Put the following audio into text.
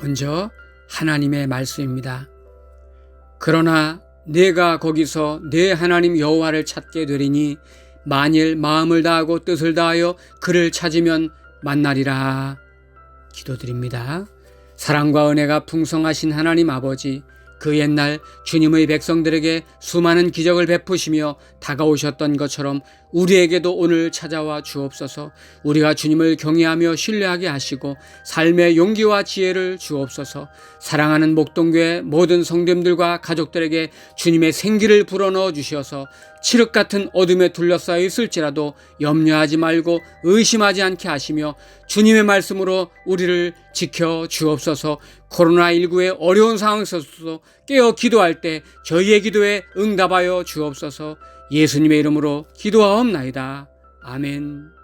먼저 하나님의 말씀입니다. 그러나 내가 거기서 내 하나님 여호와를 찾게 되리니 만일 마음을 다하고 뜻을 다하여 그를 찾으면 만나리라. 기도드립니다. 사랑과 은혜가 풍성하신 하나님 아버지, 그 옛날 주님의 백성들에게 수많은 기적을 베푸시며 다가오셨던 것처럼 우리에게도 오늘 찾아와 주옵소서. 우리가 주님을 경외하며 신뢰하게 하시고 삶의 용기와 지혜를 주옵소서. 사랑하는 목동교회 모든 성도님들과 가족들에게 주님의 생기를 불어넣어 주셔서 칠흑 같은 어둠에 둘러싸여 있을지라도 염려하지 말고 의심하지 않게 하시며 주님의 말씀으로 우리를 지켜 주옵소서 코로나19의 어려운 상황에서도 깨어 기도할 때 저희의 기도에 응답하여 주옵소서 예수님의 이름으로 기도하옵나이다. 아멘.